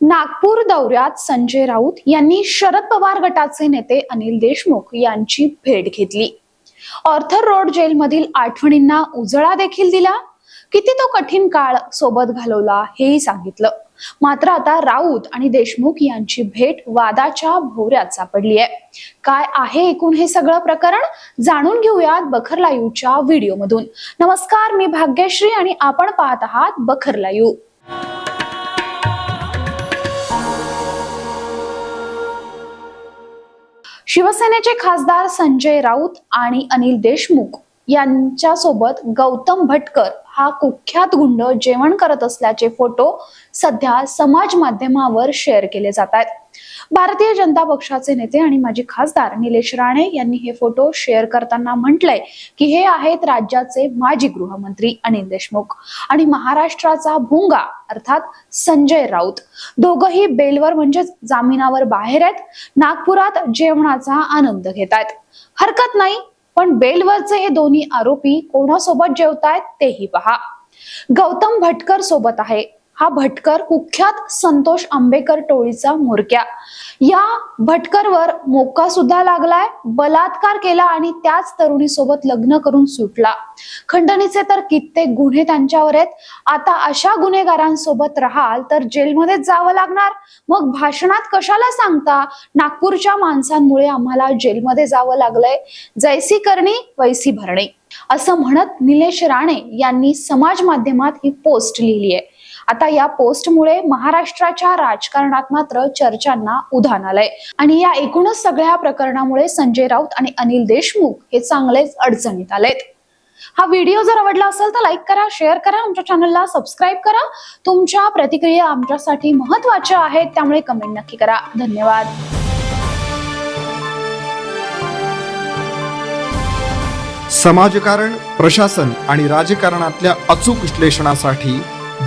नागपूर दौऱ्यात संजय राऊत यांनी शरद पवार गटाचे नेते अनिल देशमुख यांची भेट घेतली. ऑर्थर रोड जेलमधील आठवणींना उजळा देखील दिला. किती तो कठीण काळ सोबत घालवला हेही सांगितलं. मात्र आता राऊत आणि देशमुख यांची भेट वादाच्या भोवऱ्यात सापडली आहे. काय आहे एकूण हे सगळं प्रकरण? जाणून घेऊयात बखर लाईव्हच्या व्हिडिओमधून. नमस्कार मी भाग्यश्री आणि आपण पाहत आहात बखर लाईव्ह शिवसेनेचे खासदार संजय राऊत आणि अनिल देशमुख यांच्यासोबत गौतम भटकर हा कुख्यात गुंड जेवण करत असल्याचे फोटो सध्या समाज माध्यमावर शेअर केले जात आहेत. भारतीय जनता पक्षाचे नेते आणि माजी खासदार निलेश राणे यांनी हे फोटो शेअर करताना म्हटलंय की हे आहेत राज्याचे माजी गृहमंत्री अनिल देशमुख आणि महाराष्ट्राचा भुंगा अर्थात संजय राऊत. दोघही बेलवर म्हणजेच जामिनावर बाहेर आहेत नागपुरात जेवणाचा आनंद घेत आहेत हरकत नाही पण बेलवरचे हे दोन्ही आरोपी कोणासोबत जेवतायत तेही पहा. गौतम भटकर सोबत आहे. हा भटकर कुख्यात संतोष आंबेकर टोळीचा म्होरक्या. या भटकरवर मोका सुद्धा लागलाय बलात्कार केला आणि त्याच तरुणीसोबत लग्न करून सुटला. खंडणीचे तर कित्येक गुन्हे त्यांच्यावर आहेत. आता अशा गुन्हेगारांसोबत राहाल तर जेलमध्येच जावं लागणार? मग भाषणात कशाला सांगता? नागपूरच्या माणसांमुळे आम्हाला जेलमध्ये जावं लागलंय. जैसी करणी वैसी भरणे. असं म्हणत निलेश राणे यांनी समाज माध्यमात ही पोस्ट लिहिली आहे आता या पोस्टमुळे महाराष्ट्राच्या राजकारणात मात्र चर्चांना उधाण आलंय. आणि या एकूणच सगळ्या प्रकरणामुळे संजय राऊत आणि अनिल देशमुख हे चांगलेच अडचणीत आलेत. हा व्हिडिओ जर आवडला असेल तर लाईक करा शेअर करा आमच्या चॅनलला सबस्क्राईब करा. तुमच्या प्रतिक्रिया आमच्यासाठी महत्त्वाच्या आहेत त्यामुळे कमेंट नक्की करा. धन्यवाद. समाजकारण प्रशासन आणि राजकारणातल्या अचूक विश्लेषणासाठी